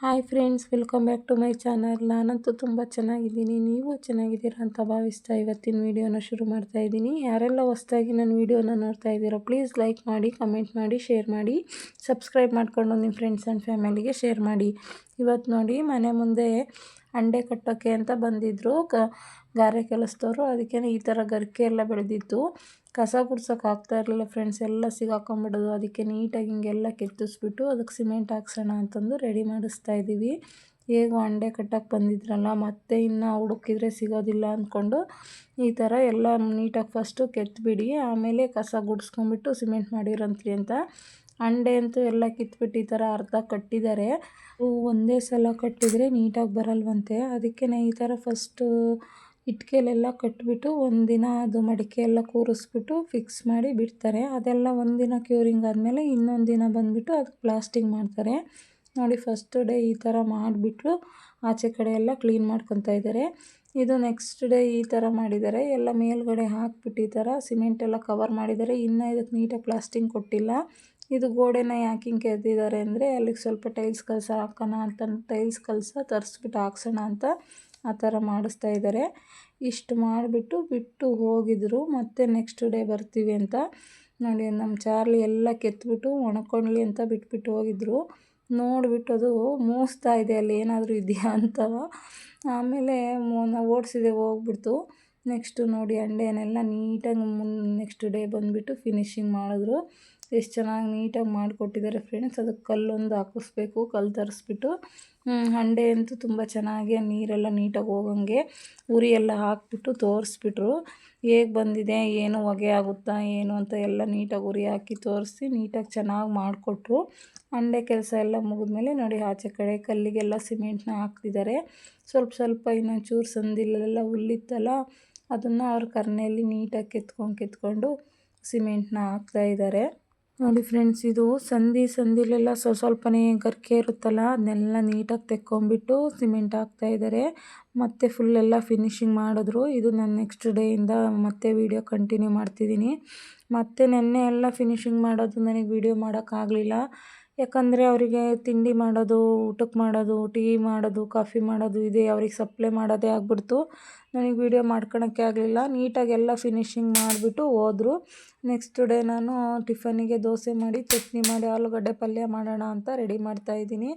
Hi friends welcome back to my channel ನಾನಂತೂ ತುಂಬ ಚೆನ್ನಾಗಿದ್ದೀನಿ. ನೀವು ಚೆನ್ನಾಗಿದ್ದೀರಾ ಅಂತ ಭಾವಿಸ್ತಾ ಇವತ್ತಿನ ವೀಡಿಯೋನ ಶುರು ಮಾಡ್ತಾ ಇದ್ದೀನಿ. ಯಾರೆಲ್ಲ ಹೊಸ್ದಾಗಿ ನನ್ನ ವೀಡಿಯೋನ ನೋಡ್ತಾ ಇದ್ದೀರೋ ಪ್ಲೀಸ್ ಲೈಕ್ ಮಾಡಿ ಕಮೆಂಟ್ ಮಾಡಿ ಶೇರ್ ಮಾಡಿ ಸಬ್ಸ್ಕ್ರೈಬ್ ಮಾಡ್ಕೊಂಡು ನಿಮ್ಮ ಫ್ರೆಂಡ್ಸ್ ಆ್ಯಂಡ್ ಫ್ಯಾಮಿಲಿಗೆ ಶೇರ್ ಮಾಡಿ. ಇವತ್ತು ನೋಡಿ ಮನೆ ಮುಂದೆ ಅಂಡೆ ಕಟ್ಟೋಕ್ಕೆ ಅಂತ ಬಂದಿದ್ದರು ಗಾರೆ ಕೆಲಸದವರು. ಅದಕ್ಕೆ ಈ ಥರ ಗರಿಕೆ ಎಲ್ಲ ಬೆಳೆದಿತ್ತು. ಕಸ ಗುಡ್ಸೋಕೆ ಆಗ್ತಾ ಇರಲಿಲ್ಲ ಫ್ರೆಂಡ್ಸ್ ಎಲ್ಲ ಸಿಗಾಕೊಂಬಿಡೋದು ಅದಕ್ಕೆ ನೀಟಾಗಿ ಹಿಂಗೆಲ್ಲ ಕೆತ್ತಿಸ್ಬಿಟ್ಟು ಅದಕ್ಕೆ ಸಿಮೆಂಟ್ ಹಾಕ್ಸೋಣ ಅಂತಂದು ರೆಡಿ ಮಾಡಿಸ್ತಾ ಇದ್ದೀವಿ. ಹೇಗೋ ಅಂಡೆ ಕಟ್ಟಕ್ಕೆ ಬಂದಿದ್ರಲ್ಲ, ಮತ್ತೆ ಇನ್ನು ಹುಡುಕಿದ್ರೆ ಸಿಗೋದಿಲ್ಲ ಅಂದ್ಕೊಂಡು ಈ ಥರ ಎಲ್ಲ ನೀಟಾಗಿ ಫಸ್ಟು ಕೆತ್ತಿಬಿಡಿ ಆಮೇಲೆ ಕಸ ಗುಡಿಸ್ಕೊಂಬಿಟ್ಟು ಸಿಮೆಂಟ್ ಮಾಡಿರಂತ್ರಿ ಅಂತ ಅಂಡೆ ಅಂತೂ ಎಲ್ಲ ಕಿತ್ಬಿಟ್ಟು ಈ ಥರ ಅರ್ಧ ಕಟ್ಟಿದ್ದಾರೆ. ಒಂದೇ ಸಲ ಕಟ್ಟಿದರೆ ನೀಟಾಗಿ ಬರಲ್ವಂತೆ. ಅದಕ್ಕೆ ಈ ಥರ ಫಸ್ಟು ಇಟ್ಕೆಲೆಲ್ಲ ಕಟ್ಬಿಟ್ಟು ಒಂದಿನ ಅದು ಮಡಿಕೆ ಎಲ್ಲ ಕೂರಿಸ್ಬಿಟ್ಟು ಫಿಕ್ಸ್ ಮಾಡಿ ಬಿಡ್ತಾರೆ. ಅದೆಲ್ಲ ಒಂದಿನ ಕ್ಯೂರಿಂಗ್ ಆದಮೇಲೆ ಇನ್ನೊಂದು ದಿನ ಬಂದುಬಿಟ್ಟು ಅದಕ್ಕೆ ಪ್ಲಾಸ್ಟಿಂಗ್ ಮಾಡ್ತಾರೆ. ನೋಡಿ ಫಸ್ಟ್ ಡೇ ಈ ಥರ ಮಾಡಿಬಿಟ್ಟು ಆಚೆ ಕಡೆ ಎಲ್ಲ ಕ್ಲೀನ್ ಮಾಡ್ಕೊತಾ ಇದ್ದಾರೆ. ಇದು ನೆಕ್ಸ್ಟ್ ಡೇ ಈ ಥರ ಮಾಡಿದ್ದಾರೆ. ಎಲ್ಲ ಮೇಲ್ಗಡೆ ಹಾಕ್ಬಿಟ್ಟು ಈ ಥರ ಸಿಮೆಂಟ್ ಎಲ್ಲ ಕವರ್ ಮಾಡಿದ್ದಾರೆ. ಇನ್ನೂ ಇದಕ್ಕೆ ನೀಟಾಗಿ ಪ್ಲಾಸ್ಟಿಂಗ್ ಕೊಟ್ಟಿಲ್ಲ. ಇದು ಗೋಡೆನ ಯಾಕೆ ಹಿಂಗೆ ಕೆತ್ತಿದ್ದಾರೆ ಅಂದರೆ ಅಲ್ಲಿಗೆ ಸ್ವಲ್ಪ ಟೈಲ್ಸ್ ಕಲಸ ಹಾಕೋಣ ಅಂತ ಟೈಲ್ಸ್ ಕಲಸ ತರಿಸ್ಬಿಟ್ಟು ಹಾಕ್ಸೋಣ ಅಂತ ಆ ಥರ ಮಾಡಿಸ್ತಾ ಇದ್ದಾರೆ. ಇಷ್ಟು ಮಾಡಿಬಿಟ್ಟು ಬಿಟ್ಟು ಹೋಗಿದ್ರು. ಮತ್ತೆ ನೆಕ್ಸ್ಟ್ ಡೇ ಬರ್ತೀವಿ ಅಂತ ನೋಡಿ, ನಮ್ಮ ಚಾರ್ಲಿ ಎಲ್ಲ ಕೆತ್ತಿಬಿಟ್ಟು ಒಣಕೊಳ್ಳಿ ಅಂತ ಬಿಟ್ಬಿಟ್ಟು ಹೋಗಿದ್ರು. ನೋಡಿಬಿಟ್ಟು ಅದು ಮೂಸ್ತಾ ಇದೆ, ಅಲ್ಲಿ ಏನಾದರೂ ಇದೆಯಾ ಅಂತ. ಆಮೇಲೆ ನಾವು ಓಡಿಸಿದೆ, ಹೋಗ್ಬಿಡ್ತು. ನೆಕ್ಸ್ಟು ನೋಡಿ, ಅಂಡೆನೆಲ್ಲ ನೀಟಾಗಿ ಮುನ್, ನೆಕ್ಸ್ಟ್ ಡೇ ಬಂದುಬಿಟ್ಟು ಫಿನಿಶಿಂಗ್ ಮಾಡಿದ್ರು. ಎಷ್ಟು ಚೆನ್ನಾಗಿ ನೀಟಾಗಿ ಮಾಡಿಕೊಟ್ಟಿದ್ದಾರೆ ಫ್ರೆಂಡ್ಸ್ ಅದಕ್ಕೆ ಕಲ್ಲೊಂದು ಹಾಕಿಸ್ಬೇಕು, ಕಲ್ಲು ತರಿಸ್ಬಿಟ್ಟು ಹಂಡೆ ಅಂತೂ ತುಂಬ ಚೆನ್ನಾಗಿ ನೀರೆಲ್ಲ ನೀಟಾಗಿ ಹೋಗಂಗೆ ಉರಿ ಎಲ್ಲ ಹಾಕಿಬಿಟ್ಟು ತೋರಿಸ್ಬಿಟ್ರು. ಹೇಗೆ ಬಂದಿದೆ, ಏನು ಹೊಗೆ ಆಗುತ್ತಾ, ಏನು ಅಂತ ಎಲ್ಲ ನೀಟಾಗಿ ಉರಿ ಹಾಕಿ ತೋರಿಸಿ ನೀಟಾಗಿ ಚೆನ್ನಾಗಿ ಮಾಡಿಕೊಟ್ರು. ಹಂಡೆ ಕೆಲಸ ಎಲ್ಲ ಮುಗಿದ್ಮೇಲೆ ನೋಡಿ ಆಚೆ ಕಡೆ ಕಲ್ಲಿಗೆಲ್ಲ ಸಿಮೆಂಟ್ನ ಹಾಕ್ತಿದ್ದಾರೆ. ಸ್ವಲ್ಪ ಸ್ವಲ್ಪ ಇನ್ನೊಂಚೂರು ಚೂರು ಸಂದಿಲೆಲ್ಲ ಹುಲ್ಲಿತ್ತಲ್ಲ, ಅದನ್ನು ಅವ್ರ ಕರ್ನೆಯಲ್ಲಿ ನೀಟಾಗಿ ಕೆತ್ಕೊಂಡು ಕೆತ್ಕೊಂಡು ಸಿಮೆಂಟ್ನ ಹಾಕ್ತಾಯಿದ್ದಾರೆ ನೋಡಿ ಫ್ರೆಂಡ್ಸ್, ಇದು ಸಂದಿ ಸಂದಿಲೆಲ್ಲ ಸ್ವಲ್ಪ ಸ್ವಲ್ಪನೇ ಗರ್ಕೆ ಇರುತ್ತಲ್ಲ, ಅದನ್ನೆಲ್ಲ ನೀಟಾಗಿ ತೆಕ್ಕೊಂಬಿಟ್ಟು ಸಿಮೆಂಟ್ ಹಾಕ್ತಾಯಿದ್ದಾರೆ ಮತ್ತೆ ಫುಲ್ಲೆಲ್ಲ ಫಿನಿಶಿಂಗ್ ಮಾಡಿದ್ರು. ಇದು ನಾನು ನೆಕ್ಸ್ಟ್ ಡೇಯಿಂದ ಮತ್ತೆ ವೀಡಿಯೋ ಕಂಟಿನ್ಯೂ ಮಾಡ್ತಿದ್ದೀನಿ. ಮತ್ತು ನೆನ್ನೆ ಎಲ್ಲ ಫಿನಿಶಿಂಗ್ ಮಾಡೋದು ನನಗೆ ವೀಡಿಯೋ ಮಾಡೋಕ್ಕಾಗಲಿಲ್ಲ. ಯಾಕಂದರೆ ಅವರಿಗೆ ತಿಂಡಿ ಮಾಡೋದು, ಊಟಕ್ಕೆ ಮಾಡೋದು ಟೀ ಮಾಡೋದು ಕಾಫಿ ಮಾಡೋದು ಇದೇ. ಅವ್ರಿಗೆ ಸಪ್ಲೈ ಮಾಡೋದೇ ಆಗಿಬಿಡ್ತು. ನನಗೆ ವೀಡಿಯೋ ಮಾಡ್ಕೊಳಕ್ಕೆ ಆಗಲಿಲ್ಲ. ನೀಟಾಗಿ ಎಲ್ಲ ಫಿನಿಶಿಂಗ್ ಮಾಡಿಬಿಟ್ಟು ಹೋದರು. ನೆಕ್ಸ್ಟ್ ಡೇ ನಾನು ಟಿಫನಿಗೆ ದೋಸೆ ಮಾಡಿ, ಚಟ್ನಿ ಮಾಡಿ, ಆಲೂಗಡ್ಡೆ ಪಲ್ಯ ಮಾಡೋಣ ಅಂತ ರೆಡಿ ಮಾಡ್ತಾಯಿದ್ದೀನಿ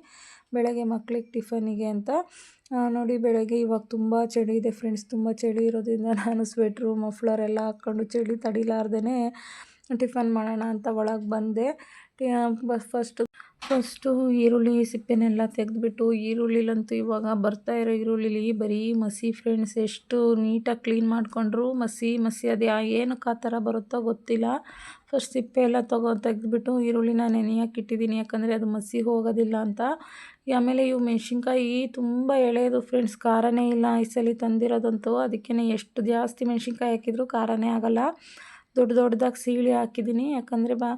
ಬೆಳಗ್ಗೆ ಮಕ್ಕಳಿಗೆ ಟಿಫನಿಗೆ ಅಂತ. ನೋಡಿ ಬೆಳಗ್ಗೆ ಇವಾಗ ತುಂಬ ಚಳಿ ಇದೆ ಫ್ರೆಂಡ್ಸ್ ತುಂಬ ಚಳಿ ಇರೋದ್ರಿಂದ ನಾನು ಸ್ವೆಟ್ರು ಮಫ್ಲರ್ ಎಲ್ಲ ಹಾಕ್ಕೊಂಡು ಚಳಿ ತಡಿಲಾರ್ದೇ ಟಿಫನ್ ಮಾಡೋಣ ಅಂತ ಒಳಗೆ ಬಂದೆ. ಫಸ್ಟು ಫಸ್ಟು ಈರುಳ್ಳಿ ಸಿಪ್ಪೆನೆಲ್ಲ ತೆಗೆದುಬಿಟ್ಟು ಈರುಳ್ಳಿಲಂತೂ ಇವಾಗ ಬರ್ತಾ ಇರೋ ಈರುಳ್ಳಿಲಿ ಬರೀ ಮಸಿ ಫ್ರೆಂಡ್ಸ್ ಎಷ್ಟು ನೀಟಾಗಿ ಕ್ಲೀನ್ ಮಾಡಿಕೊಂಡ್ರು. ಮಸಿ ಮಸಿ ಅದು ಏನಕ್ಕೆ ಆ ಥರ ಬರುತ್ತೋ ಗೊತ್ತಿಲ್ಲ. ಫಸ್ಟ್ ಸಿಪ್ಪೆ ಎಲ್ಲ ತಗೋ, ತೆಗೆದ್ಬಿಟ್ಟು ಈರುಳ್ಳಿನ ನೆನೆಯಕ್ಕೆ ಇಟ್ಟಿದ್ದೀನಿ. ಯಾಕಂದರೆ ಅದು ಮಸಿ ಹೋಗೋದಿಲ್ಲ ಅಂತ. ಆಮೇಲೆ ಇವು ಮೆಣಸಿನ್ಕಾಯಿ ತುಂಬ ಎಳೆಯೋದು ಫ್ರೆಂಡ್ಸ್ ಖಾರನೇ ಇಲ್ಲ. ಈ ಸಲ ತಂದಿರೋದಂತೂ ಅದಕ್ಕೇ ಎಷ್ಟು ಜಾಸ್ತಿ ಮೆಣಸಿನ್ಕಾಯಿ ಹಾಕಿದ್ರು ಖಾರನೇ ಆಗೋಲ್ಲ. ದೊಡ್ಡ ದೊಡ್ಡದಾಗಿ ಸೀಳಿ ಹಾಕಿದ್ದೀನಿ. ಯಾಕಂದರೆ ಬಾ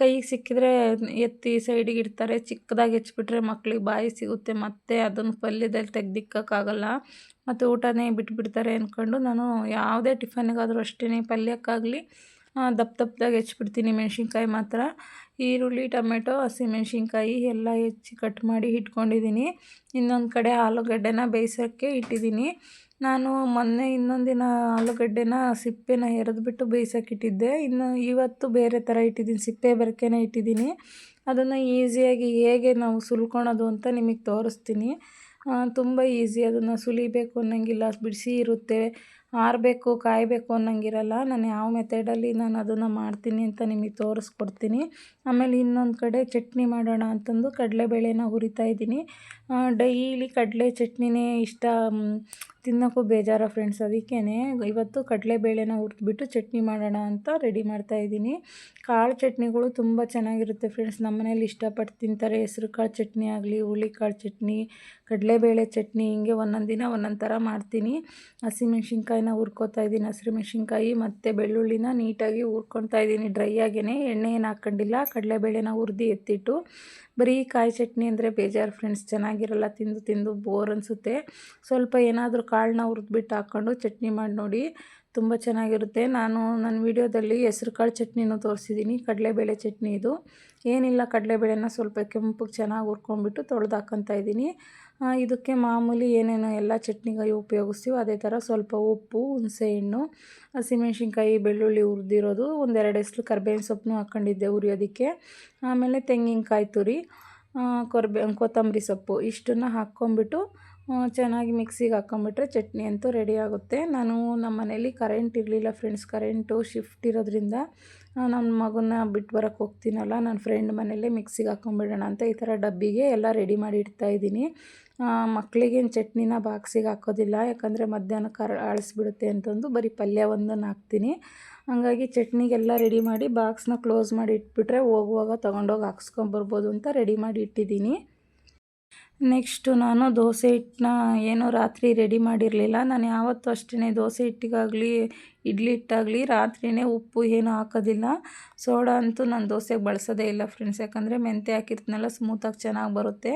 ಕೈಗೆ ಸಿಕ್ಕಿದ್ರೆ ಎತ್ತಿ ಸೈಡಿಗೆ ಇಡ್ತಾರೆ. ಚಿಕ್ಕದಾಗಿ ಹೆಚ್ಚಿಬಿಟ್ರೆ ಮಕ್ಳಿಗೆ ಬಾಯಿ ಸಿಗುತ್ತೆ. ಮತ್ತು ಅದನ್ನು ಪಲ್ಯದಲ್ಲಿ ತೆಗ್ದಿಕ್ಕಾಗಲ್ಲ. ಮತ್ತು ಊಟನೇ ಬಿಟ್ಬಿಡ್ತಾರೆ ಅಂದ್ಕೊಂಡು ನಾನು ಯಾವುದೇ ಟಿಫನ್ಗಾದರೂ ಅಷ್ಟೇ ಪಲ್ಯಕ್ಕಾಗಲಿ ದಪ್ಪ ದಪ್ಪದಾಗಿ ಹೆಚ್ಚಿಬಿಡ್ತೀನಿ ಮೆಣಸಿನ್ಕಾಯಿ ಮಾತ್ರ. ಈರುಳ್ಳಿ, ಟೊಮೆಟೊ ಹಸಿಮೆಣ್ಸಿನ್ಕಾಯಿ ಎಲ್ಲ ಹೆಚ್ಚಿ ಕಟ್ ಮಾಡಿ ಇಟ್ಕೊಂಡಿದ್ದೀನಿ. ಇನ್ನೊಂದು ಕಡೆ ಆಲೂಗಡ್ಡೆನ ಬೇಯಿಸೋಕ್ಕೆ ಇಟ್ಟಿದ್ದೀನಿ. ನಾನು ಮೊನ್ನೆ ಇನ್ನೊಂದಿನ ದಿನ ಆಲೂಗಡ್ಡೆನ ಸಿಪ್ಪೆನ ಎರೆದ್ಬಿಟ್ಟು ಬೇಯಿಸೋಕ್ಕಿಟ್ಟಿದ್ದೆ ಇನ್ನು ಇವತ್ತು ಬೇರೆ ಥರ ಇಟ್ಟಿದ್ದೀನಿ, ಸಿಪ್ಪೆ ಬರಕೆನೇ ಇಟ್ಟಿದ್ದೀನಿ. ಅದನ್ನು ಈಸಿಯಾಗಿ ಹೇಗೆ ನಾವು ಸುಲ್ಕೊಳೋದು ಅಂತ ನಿಮಗೆ ತೋರಿಸ್ತೀನಿ. ತುಂಬ ಈಸಿ ಅದನ್ನು ಸುಲಿಬೇಕು ಅನ್ನೋಂಗಿಲ್ಲ, ಬಿಡಿಸಿ ಇರುತ್ತೆ. ಆರಬೇಕು, ಕಾಯಬೇಕು ಅನ್ನೋಂಗಿರಲ್ಲ. ನಾನು ಯಾವ ಮೆಥಡಲ್ಲಿ ನಾನು ಅದನ್ನು ಮಾಡ್ತೀನಿ ಅಂತ ನಿಮಗೆ ತೋರಿಸ್ಕೊಡ್ತೀನಿ. ಆಮೇಲೆ ಇನ್ನೊಂದು ಕಡೆ ಚಟ್ನಿ ಮಾಡೋಣ ಅಂತಂದು ಕಡಲೆಬೇಳೆನ ಹುರಿತಾ ಇದ್ದೀನಿ. ಡೈಲಿ ಕಡಲೆ ಚಟ್ನಿನೇ ಇಷ್ಟ ತಿನ್ನೋಕ್ಕೂ ಬೇಜಾರ ಫ್ರೆಂಡ್ಸ್ ಅದಕ್ಕೇ ಇವತ್ತು ಕಡಲೆಬೇಳೆನ ಹುರಿದ್ಬಿಟ್ಟು ಚಟ್ನಿ ಮಾಡೋಣ ಅಂತ ರೆಡಿ ಮಾಡ್ತಾಯಿದ್ದೀನಿ ಕಾಳು ಚಟ್ನಿಗಳು ತುಂಬ ಚೆನ್ನಾಗಿರುತ್ತೆ ಫ್ರೆಂಡ್ಸ್ ನಮ್ಮನೇಲಿ ಇಷ್ಟಪಟ್ಟು ತಿಂತಾರೆ. ಹೆಸ್ರು ಕಾಳು ಚಟ್ನಿ ಆಗಲಿ ಹುಳಿಕಾಳು ಚಟ್ನಿ ಕಡಲೆಬೇಳೆ ಚಟ್ನಿ, ಹಿಂಗೆ ಒಂದೊಂದು ದಿನ ಒಂದೊಂದು ಥರ ಮಾಡ್ತೀನಿ. ಹಸಿಮೆಣ್ಸಿನ್ಕಾಯಿನ ಹುರ್ಕೋತಾ ಇದ್ದೀನಿ. ಹಸಿರು ಮೆಣಸಿನ್ಕಾಯಿ ಮತ್ತು ಬೆಳ್ಳುಳ್ಳಿನ ನೀಟಾಗಿ ಹುರ್ಕೊತಾ ಇದ್ದೀನಿ. ಡ್ರೈ ಆಗೇ ಎಣ್ಣೆ ಏನು ಹಾಕ್ಕೊಂಡಿಲ್ಲ ಕಡಲೆಬೇಳೆನ ಹುರಿದು ಎತ್ತಿಟ್ಟು ಬರೀ ಕಾಯಿ ಚಟ್ನಿ ಅಂದರೆ ಬೇಜಾರು ಫ್ರೆಂಡ್ಸ್ ಚೆನ್ನಾಗಿರಲ್ಲ, ತಿಂದು ತಿಂದು ಬೋರ್ ಅನಿಸುತ್ತೆ. ಸ್ವಲ್ಪ ಏನಾದರೂ ಕಾಳನ್ನ ಹುರಿದ್ಬಿಟ್ಟು ಹಾಕ್ಕೊಂಡು ಚಟ್ನಿ ಮಾಡಿ ನೋಡಿ, ತುಂಬ ಚೆನ್ನಾಗಿರುತ್ತೆ. ನಾನು ನನ್ನ ವೀಡಿಯೋದಲ್ಲಿ ಹೆಸ್ರು ಕಾಳು ಚಟ್ನಿನೂ ತೋರಿಸಿದ್ದೀನಿ ಕಡಲೆಬೇಳೆ ಚಟ್ನಿ ಇದು. ಏನಿಲ್ಲ ಕಡಲೆಬೇಳೆನ ಸ್ವಲ್ಪ ಕೆಂಪಗೆ ಚೆನ್ನಾಗಿ ಹುರ್ಕೊಂಡ್ಬಿಟ್ಟು ತೊಳೆದು ಹಾಕ್ಕೊತಾ ಇದ್ದೀನಿ ಇದಕ್ಕೆ ಮಾಮೂಲಿ ಏನೇನು ಎಲ್ಲ ಚಟ್ನಿಗಾಯಿ ಉಪಯೋಗಿಸ್ತೀವೋ. ಅದೇ ಥರ ಸ್ವಲ್ಪ ಉಪ್ಪು ಹುಣಸೆಹಣ್ಣು ಹಸಿಮೆಣ್ಸಿನ್ಕಾಯಿ, ಬೆಳ್ಳುಳ್ಳಿ ಹುರಿದಿರೋದು, ಒಂದೆರಡು ಎಸ್ಲು ಕರ್ಬೇವಿನ ಸೊಪ್ಪನ್ನು ಹಾಕ್ಕೊಂಡಿದ್ದೆ ಹುರಿಯೋದಕ್ಕೆ. ಆಮೇಲೆ ತೆಂಗಿನಕಾಯಿ ತುರಿ ಕೊರ್ಬೆ, ಕೊತ್ತಂಬರಿ ಸೊಪ್ಪು, ಇಷ್ಟನ್ನು ಹಾಕ್ಕೊಂಬಿಟ್ಟು ಚೆನ್ನಾಗಿ ಮಿಕ್ಸಿಗೆ ಹಾಕ್ಕೊಂಬಿಟ್ರೆ ಚಟ್ನಿ ಅಂತೂ ರೆಡಿ ಆಗುತ್ತೆ. ನಾನು ನಮ್ಮ ಮನೇಲಿ ಕರೆಂಟ್ ಇರಲಿಲ್ಲ ಫ್ರೆಂಡ್ಸ್ ಕರೆಂಟು ಶಿಫ್ಟ್ ಇರೋದ್ರಿಂದ ನನ್ನ ಮಗನ್ನ ಬಿಟ್ಟು ಬರೋಕ್ಕೆ ಹೋಗ್ತೀನಲ್ಲ ನನ್ನ ಫ್ರೆಂಡ್ ಮನೇಲೆ ಮಿಕ್ಸಿಗೆ ಹಾಕ್ಕೊಂಬಿಡೋಣ ಅಂತ ಈ ಥರ ಡಬ್ಬಿಗೆ ಎಲ್ಲ ರೆಡಿ ಮಾಡಿ ಇಡ್ತಾಯಿದ್ದೀನಿ ಮಕ್ಕಳಿಗೇನು ಚಟ್ನಿನ ಬಾಕ್ಸಿಗೆ ಹಾಕೋದಿಲ್ಲ, ಯಾಕಂದರೆ ಮಧ್ಯಾಹ್ನ ಕರ ಆಳಿಸ್ಬಿಡುತ್ತೆ ಅಂತಂದು ಬರೀ ಪಲ್ಯ ಒಂದನ್ನು ಹಾಕ್ತೀನಿ. ಹಾಗಾಗಿ ಚಟ್ನಿಗೆಲ್ಲ ರೆಡಿ ಮಾಡಿ ಬಾಕ್ಸ್ನ ಕ್ಲೋಸ್ ಮಾಡಿ ಇಟ್ಬಿಟ್ರೆ ಹೋಗುವಾಗ ತೊಗೊಂಡೋಗಿ ಹಾಕ್ಸ್ಕೊಂಬರ್ಬೋದು ಅಂತ ರೆಡಿ ಮಾಡಿ ಇಟ್ಟಿದ್ದೀನಿ. ನೆಕ್ಸ್ಟು ನಾನು ದೋಸೆ ಹಿಟ್ಟನ್ನ ಏನು ರಾತ್ರಿ ರೆಡಿ ಮಾಡಿರಲಿಲ್ಲ. ನಾನು ಯಾವತ್ತೂ ಅಷ್ಟೇ ದೋಸೆ ಹಿಟ್ಟಿಗಾಗಲಿ, ಇಡ್ಲಿ ಹಿಟ್ಟಾಗಲಿ ರಾತ್ರಿಯೇ ಉಪ್ಪು ಏನೂ ಹಾಕೋದಿಲ್ಲ. ಸೋಡಾ ಅಂತೂ ನಾನು ದೋಸೆಗೆ ಬಳಸೋದೇ ಇಲ್ಲ ಫ್ರೆಂಡ್ಸ್. ಯಾಕಂದರೆ ಮೆಂತ್ಯ ಹಾಕಿರ್ತೀನಲ್ಲ ಸ್ಮೂತಾಗಿ ಚೆನ್ನಾಗಿ ಬರುತ್ತೆ.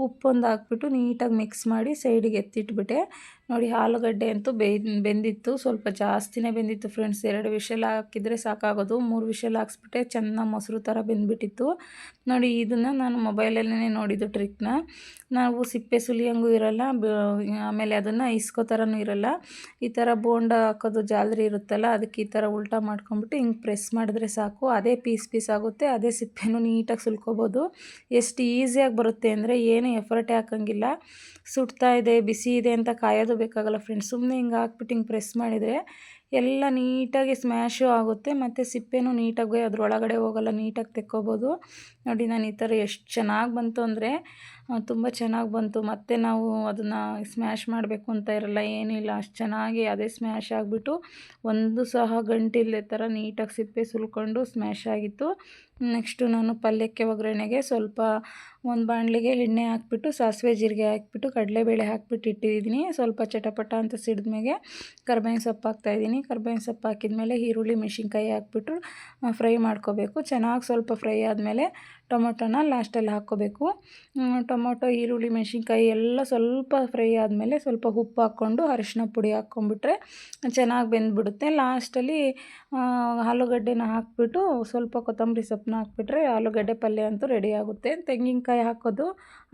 ಉಪ್ಪೊಂದು ಹಾಕ್ಬಿಟ್ಟು ನೀಟಾಗಿ ಮಿಕ್ಸ್ ಮಾಡಿ ಸೈಡಿಗೆ ಎತ್ತಿಟ್ಬಿಟ್ಟೆ. ನೋಡಿ, ಆಲೂಗಡ್ಡೆ ಅಂತೂ ಬೆಂದಿತ್ತು. ಸ್ವಲ್ಪ ಜಾಸ್ತಿನೇ ಬೆಂದಿತ್ತು ಫ್ರೆಂಡ್ಸ್. ಎರಡು ವಿಷಲ್ ಹಾಕಿದರೆ ಸಾಕಾಗೋದು. ಮೂರು ವಿಷಲ್ ಹಾಕ್ಸ್ಬಿಟ್ಟೆ, ಚೆನ್ನಾಗಿ ಮೊಸರು ಥರ ಬೆಂದ್ಬಿಟ್ಟಿತ್ತು. ನೋಡಿ, ಇದನ್ನು ನಾನು ಮೊಬೈಲಲ್ಲೇ ನೋಡಿದ್ದು ಟ್ರಿಕ್ನ. ನಾವು ಸಿಪ್ಪೆ ಸುಲಿಯಂಗೂ ಇರಲ್ಲ ಆಮೇಲೆ ಅದನ್ನು ಇಸ್ಕೋ ಥರನೂ ಇರಲ್ಲ. ಈ ಥರ ಬೋಂಡ ಹಾಕೋದು ಜಾಲರಿ ಇರುತ್ತಲ್ಲ, ಅದಕ್ಕೆ ಈ ಥರ ಉಲ್ಟಾ ಮಾಡ್ಕೊಂಬಿಟ್ಟು ಹಿಂಗೆ ಪ್ರೆಸ್ ಮಾಡಿದ್ರೆ ಸಾಕು. ಅದೇ ಪೀಸ್ ಪೀಸ್ ಆಗುತ್ತೆ, ಅದೇ ಸಿಪ್ಪೆನೂ ನೀಟಾಗಿ ಸುಲ್ಕೋಬೋದು. ಎಷ್ಟು ಈಸಿಯಾಗಿ ಬರುತ್ತೆ ಅಂದರೆ ಏನು ಎಫರ್ಟೇ ಹಾಕೋಂಗಿಲ್ಲ. ಸುಡ್ತಾ ಇದೆ, ಬಿಸಿ ಇದೆ ಅಂತ ಕಾಯೋದು ಬೇಕಾಗಲ್ಲ ಫ್ರೆಂಡ್ಸ್ ಸುಮ್ಮನೆ ಹಿಂಗೆ ಹಾಕ್ಬಿಟ್ಟು ಹಿಂಗೆ ಪ್ರೆಸ್ ಮಾಡಿದರೆ ಎಲ್ಲ ನೀಟಾಗಿ ಸ್ಮ್ಯಾಶು ಆಗುತ್ತೆ. ಮತ್ತು ಸಿಪ್ಪೆನೂ ನೀಟಾಗಿ ಅದರೊಳಗಡೆ ಹೋಗಲ್ಲ, ನೀಟಾಗಿ ತೆಕ್ಕೋಬೋದು. ನೋಡಿ, ನಾನು ಈ ಥರ ಎಷ್ಟು ಚೆನ್ನಾಗಿ ಬಂತು ಅಂದರೆ ತುಂಬ ಚೆನ್ನಾಗಿ ಬಂತು. ಮತ್ತು ನಾವು ಅದನ್ನು ಸ್ಮ್ಯಾಶ್ ಮಾಡಬೇಕು ಅಂತ ಇರಲ್ಲ, ಏನಿಲ್ಲ. ಅಷ್ಟು ಚೆನ್ನಾಗಿ ಅದೇ ಸ್ಮ್ಯಾಶ್ ಆಗಿಬಿಟ್ಟು ಒಂದು ಸಹ ಗಂಟಿಲ್ಲದೆ ಥರ ನೀಟಾಗಿ ಸಿಪ್ಪೆ ಸುಲ್ಕೊಂಡು ಸ್ಮ್ಯಾಶ್ ಆಗಿತ್ತು. ನೆಕ್ಸ್ಟು ನಾನು ಪಲ್ಯಕ್ಕೆ ಒಗ್ಗರಣೆಗೆ ಸ್ವಲ್ಪ ಒಂದು ಬಾಣಲಿಗೆ ಎಣ್ಣೆ ಹಾಕ್ಬಿಟ್ಟು, ಸಾಸಿವೆ ಜೀರಿಗೆ ಹಾಕ್ಬಿಟ್ಟು, ಕಡಲೆಬೇಳೆ ಹಾಕ್ಬಿಟ್ಟು ಇಟ್ಟಿದ್ದೀನಿ. ಸ್ವಲ್ಪ ಚಟಪಟ ಅಂತ ಸಿಡಿದ್ಮೇಲೆ ಕರ್ಬೇವಿನ ಸೊಪ್ಪು ಹಾಕ್ತಾಯಿದ್ದೀನಿ ಕರ್ಬೇವಿನ ಸೊಪ್ಪು ಹಾಕಿದ್ಮೇಲೆ ಈರುಳ್ಳಿ, ಮೆಣಸಿನ್ಕಾಯಿ ಹಾಕ್ಬಿಟ್ಟು ಫ್ರೈ ಮಾಡ್ಕೋಬೇಕು. ಚೆನ್ನಾಗಿ ಸ್ವಲ್ಪ ಫ್ರೈ ಆದಮೇಲೆ ಟೊಮೊಟೊನ ಲಾಸ್ಟಲ್ಲಿ ಹಾಕ್ಕೋಬೇಕು. ಟೊಮೊಟೊ, ಈರುಳ್ಳಿ, ಮೆಣಸಿನ್ಕಾಯಿ ಎಲ್ಲ ಸ್ವಲ್ಪ ಫ್ರೈ ಆದಮೇಲೆ ಸ್ವಲ್ಪ ಉಪ್ಪು ಹಾಕ್ಕೊಂಡು ಅರಿಶಿನ ಪುಡಿ ಹಾಕ್ಕೊಂಬಿಟ್ರೆ ಚೆನ್ನಾಗಿ ಬೆಂದ್ಬಿಡುತ್ತೆ. ಲಾಸ್ಟಲ್ಲಿ ಆಲೂಗಡ್ಡೆನ ಹಾಕಿಬಿಟ್ಟು ಸ್ವಲ್ಪ ಕೊತ್ತಂಬರಿ ಸೊಪ್ಪನ್ನ ಹಾಕ್ಬಿಟ್ರೆ ಆಲೂಗಡ್ಡೆ ಪಲ್ಯ ಅಂತೂ ರೆಡಿ ಆಗುತ್ತೆ. ತೆಂಗಿನಕಾಯಿ ಹಾಕೋದು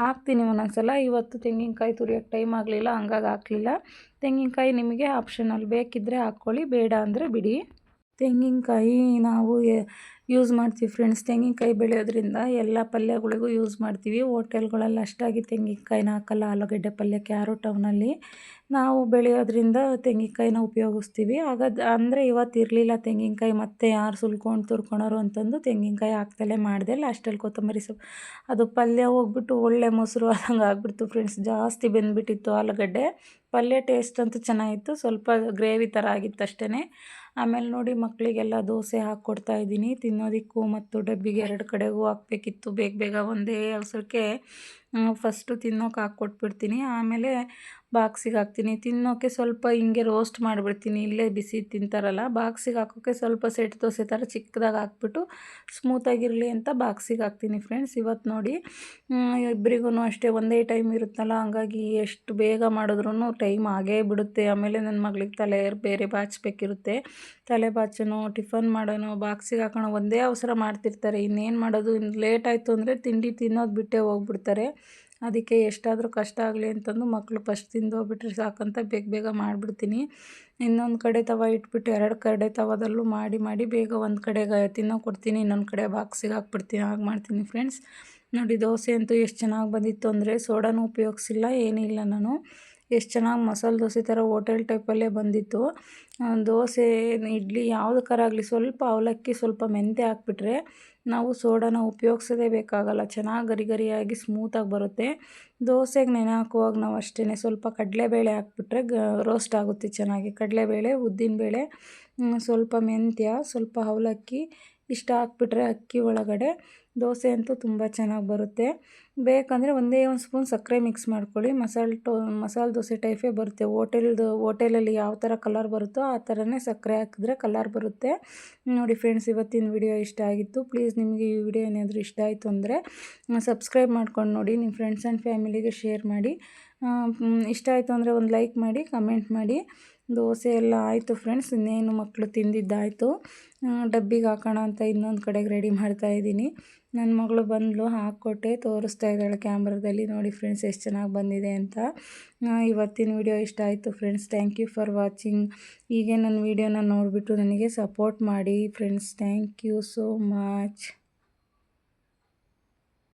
ಹಾಕ್ತೀನಿ ಒಂದೊಂದು ಸಲ ಇವತ್ತು ತೆಂಗಿನಕಾಯಿ ತುರಿಯೋಕ್ಕೆ ಟೈಮ್ ಆಗಲಿಲ್ಲ, ಹಂಗಾಗಿ ಹಾಕಲಿಲ್ಲ. ತೆಂಗಿನಕಾಯಿ ನಿಮಗೆ ಆಪ್ಷನಲ್ ಬೇಕಿದ್ದರೆ ಹಾಕ್ಕೊಳ್ಳಿ, ಬೇಡ ಅಂದರೆ ಬಿಡಿ. ತೆಂಗಿನಕಾಯಿ ನಾವು ಯೂಸ್ ಮಾಡ್ತೀವಿ ಫ್ರೆಂಡ್ಸ್ ತೆಂಗಿನಕಾಯಿ ಬೆಳೆಯೋದ್ರಿಂದ ಎಲ್ಲ ಪಲ್ಯಗಳಿಗೂ ಯೂಸ್ ಮಾಡ್ತೀವಿ. ಹೋಟೆಲ್ಗಳಲ್ಲಿ ಅಷ್ಟಾಗಿ ತೆಂಗಿನಕಾಯಿನ ಹಾಕಲ್ಲ. ಆಲೂಗಡ್ಡೆ ಪಲ್ಯಕ್ಕೆ ಯಾರೂ ಟೌನಲ್ಲಿ ನಾವು ಬೆಳೆಯೋದ್ರಿಂದ ತೆಂಗಿನಕಾಯಿನ ಉಪಯೋಗಿಸ್ತೀವಿ. ಆಗ ಅಂದರೆ ಇವತ್ತು ಇರಲಿಲ್ಲ ತೆಂಗಿನಕಾಯಿ, ಮತ್ತೆ ಯಾರು ಸುಲ್ಕೊಂಡು ತುರ್ಕೊಳೋರು ಅಂತಂದು ತೆಂಗಿನಕಾಯಿ ಹಾಕ್ದಲ್ಲೇ ಮಾಡಿದೆ. ಲಾಸ್ಟಲ್ಲಿ ಕೊತ್ತಂಬರಿ ಸೊಪ್ಪು, ಅದು ಪಲ್ಯ ಹೋಗ್ಬಿಟ್ಟು ಒಳ್ಳೆ ಮೊಸರು ಆದಂಗೆ ಆಗ್ಬಿಡ್ತು ಫ್ರೆಂಡ್ಸ್. ಜಾಸ್ತಿ ಬೆಂದ್ಬಿಟ್ಟಿತ್ತು ಆಲೂಗಡ್ಡೆ. ಪಲ್ಯ ಟೇಸ್ಟ್ ಅಂತೂ ಚೆನ್ನಾಗಿತ್ತು. ಸ್ವಲ್ಪ ಗ್ರೇವಿ ಥರ ಆಗಿತ್ತು ಅಷ್ಟೇ ಆಮೇಲೆ ನೋಡಿ ಮಕ್ಕಳಿಗೆಲ್ಲ ದೋಸೆ ಹಾಕ್ಕೊಡ್ತಾ ಇದ್ದೀನಿ. ತಿನ್ನೋದಕ್ಕೂ ಮತ್ತು ಡಬ್ಬಿಗೆ ಎರಡು ಕಡೆಗೂ ಹಾಕ್ಬೇಕಿತ್ತು. ಬೇಗ ಬೇಗ ಒಂದೇ ಅವಸರಕ್ಕೆ ಫಸ್ಟು ತಿನ್ನೋಕೆ ಹಾಕ್ಕೊಟ್ಬಿಡ್ತೀನಿ ಆಮೇಲೆ ಬಾಕ್ಸಿಗೆ ಹಾಕ್ತೀನಿ. ತಿನ್ನೋಕ್ಕೆ ಸ್ವಲ್ಪ ಹಿಂಗೆ ರೋಸ್ಟ್ ಮಾಡಿಬಿಡ್ತೀನಿ. ಇಲ್ಲೇ ಬಿಸಿ ತಿಂತಾರಲ್ಲ, ಬಾಕ್ಸಿಗೆ ಹಾಕೋಕ್ಕೆ ಸ್ವಲ್ಪ ಸೆಟ್ ದೋಸೆ ಥರ ಚಿಕ್ಕದಾಗಿ ಹಾಕ್ಬಿಟ್ಟು ಸ್ಮೂತಾಗಿರಲಿ ಅಂತ ಬಾಕ್ಸಿಗೆ ಹಾಕ್ತೀನಿ ಫ್ರೆಂಡ್ಸ್ ಇವತ್ತು ನೋಡಿ ಇಬ್ಬರಿಗೂ ಅಷ್ಟೇ ಒಂದೇ ಟೈಮ್ ಇರುತ್ತಲ್ಲ, ಹಂಗಾಗಿ ಎಷ್ಟು ಬೇಗ ಮಾಡಿದ್ರೂ ಟೈಮ್ ಆಗೇ ಬಿಡುತ್ತೆ. ಆಮೇಲೆ ನನ್ನ ಮಗಳಿಗೆ ತಲೆ ಬೇರೆ ಬಾಚಬೇಕಿರುತ್ತೆ ತಲೆ ಬಾಚನೋ ಟಿಫನ್ ಮಾಡೋನೋ, ಬಾಕ್ಸಿಗೆ ಹಾಕೋಣ ಒಂದೇ ಅವಸರ ಮಾಡ್ತಿರ್ತಾರೆ. ಇನ್ನೇನು ಮಾಡೋದು? ಇನ್ನು ಲೇಟ್ ಆಯಿತು ಅಂದರೆ ತಿಂಡಿ ತಿನ್ನೋದು ಬಿಟ್ಟೇ ಹೋಗ್ಬಿಡ್ತಾರೆ. ಅದಕ್ಕೆ ಎಷ್ಟಾದರೂ ಕಷ್ಟ ಆಗಲಿ ಅಂತಂದು ಮಕ್ಕಳು ಫಸ್ಟ್ ತಿಂದು ಹೋಗ್ಬಿಟ್ರೆ ಸಾಕಂತ ಬೇಗ ಬೇಗ ಮಾಡಿಬಿಡ್ತೀನಿ. ಇನ್ನೊಂದು ಕಡೆ ತವ ಇಟ್ಬಿಟ್ಟು ಎರಡು ಕಡೆ ತವದಲ್ಲೂ ಮಾಡಿ ಮಾಡಿ ಬೇಗ ಒಂದು ಕಡೆಗೆ ತಿನ್ನೋ ಕೊಡ್ತೀನಿ, ಇನ್ನೊಂದು ಕಡೆ ಬಾಕ್ಸಿಗೆ ಹಾಕ್ಬಿಡ್ತೀನಿ, ಹಾಗೆ ಮಾಡ್ತೀನಿ ಫ್ರೆಂಡ್ಸ್ ನೋಡಿ ದೋಸೆ ಅಂತೂ ಎಷ್ಟು ಚೆನ್ನಾಗಿ ಬಂದಿತ್ತು ಅಂದರೆ ಸೋಡಾನು ಉಪಯೋಗಿಸಿಲ್ಲ, ಏನಿಲ್ಲ ನಾನು. ಎಷ್ಟು ಚೆನ್ನಾಗಿ ಮಸಾಲೆ ದೋಸೆ ಥರ ಹೋಟೆಲ್ ಟೈಪಲ್ಲೇ ಬಂದಿತ್ತು. ದೋಸೆ, ಇಡ್ಲಿ ಯಾವುದಕ್ಕಾರಾಗಲಿ ಸ್ವಲ್ಪ ಅವಲಕ್ಕಿ, ಸ್ವಲ್ಪ ಮೆಂತ್ಯ ಹಾಕ್ಬಿಟ್ರೆ ನಾವು ಸೋಡಾನ ಉಪಯೋಗಿಸೋದೇ ಬೇಕಾಗಲ್ಲ. ಚೆನ್ನಾಗಿ ಗರಿ ಗರಿಯಾಗಿ ಸ್ಮೂತಾಗಿ ಬರುತ್ತೆ. ದೋಸೆಗೆ ನೆನೆ ಹಾಕುವಾಗ ನಾವು ಅಷ್ಟೇ ಸ್ವಲ್ಪ ಕಡಲೆಬೇಳೆ ಹಾಕ್ಬಿಟ್ರೆ ಗ ರೋಸ್ಟ್ ಆಗುತ್ತೆ ಚೆನ್ನಾಗಿ. ಕಡಲೆಬೇಳೆ, ಉದ್ದಿನಬೇಳೆ ಸ್ವಲ್ಪ ಮೆಂತ್ಯ, ಸ್ವಲ್ಪ ಅವಲಕ್ಕಿ ಇಷ್ಟು ಹಾಕ್ಬಿಟ್ರೆ ಅಕ್ಕಿ ಒಳಗಡೆ. ದೋಸೆ ಅಂತೂ ತುಂಬ ಚೆನ್ನಾಗಿ ಬರುತ್ತೆ. ಬೇಕಂದರೆ ಒಂದೇ ಒಂದು ಸ್ಪೂನ್ ಸಕ್ಕರೆ ಮಿಕ್ಸ್ ಮಾಡ್ಕೊಳ್ಳಿ. ಮಸಾಲೆ ಟೋ, ಮಸಾಲೆ ದೋಸೆ ಟೈಪೇ ಬರುತ್ತೆ. ಹೋಟೆಲ್ದು ಹೋಟೆಲಲ್ಲಿ ಯಾವ ಥರ ಕಲರ್ ಬರುತ್ತೋ ಆ ಥರನೇ ಸಕ್ಕರೆ ಹಾಕಿದ್ರೆ ಕಲರ್ ಬರುತ್ತೆ. ನೋಡಿ ಫ್ರೆಂಡ್ಸ್ ಇವತ್ತಿನ ವಿಡಿಯೋ ಇಷ್ಟ ಆಗಿತ್ತು. ಪ್ಲೀಸ್ ನಿಮಗೆ ಈ ವಿಡಿಯೋ ಏನಾದರೂ ಇಷ್ಟ ಆಯಿತು ಅಂದರೆ ಸಬ್ಸ್ಕ್ರೈಬ್ ಮಾಡ್ಕೊಂಡು ನೋಡಿ. ನಿಮ್ಮ ಫ್ರೆಂಡ್ಸ್ ಆ್ಯಂಡ್ ಫ್ಯಾಮಿಲಿಗೆ ಶೇರ್ ಮಾಡಿ. ಇಷ್ಟ ಆಯಿತು ಅಂದರೆ ಒಂದು ಲೈಕ್ ಮಾಡಿ ಕಮೆಂಟ್ ಮಾಡಿ. ದೋಸೆ ಎಲ್ಲ ಆಯಿತು ಫ್ರೆಂಡ್ಸ್ ಇನ್ನೇನು ಮಕ್ಕಳು ತಿಂದಿದ್ದಾಯಿತು. ಡಬ್ಬಿಗೆ ಹಾಕೋಣ ಅಂತ ಇನ್ನೊಂದು ಕಡೆಗೆ ರೆಡಿ ಮಾಡ್ತಾಯಿದ್ದೀನಿ ನನ್ನ ಮಗಳು ಬಂದಳು ಹಾಕ್ಕೊಟ್ಟೆ, ತೋರಿಸ್ತಾ ಇದ್ದಾಳೆ ಕ್ಯಾಮ್ರಾದಲ್ಲಿ. ನೋಡಿ ಫ್ರೆಂಡ್ಸ್ ಎಷ್ಟು ಚೆನ್ನಾಗಿ ಬಂದಿದೆ ಅಂತ. ಇವತ್ತಿನ ವಿಡಿಯೋ ಇಷ್ಟ ಆಯಿತು friends thank you for watching ಹೀಗೆ ನನ್ನ ವಿಡಿಯೋನ ನೋಡಿಬಿಟ್ಟು ನನಗೆ ಸಪೋರ್ಟ್ ಮಾಡಿ friends thank you so much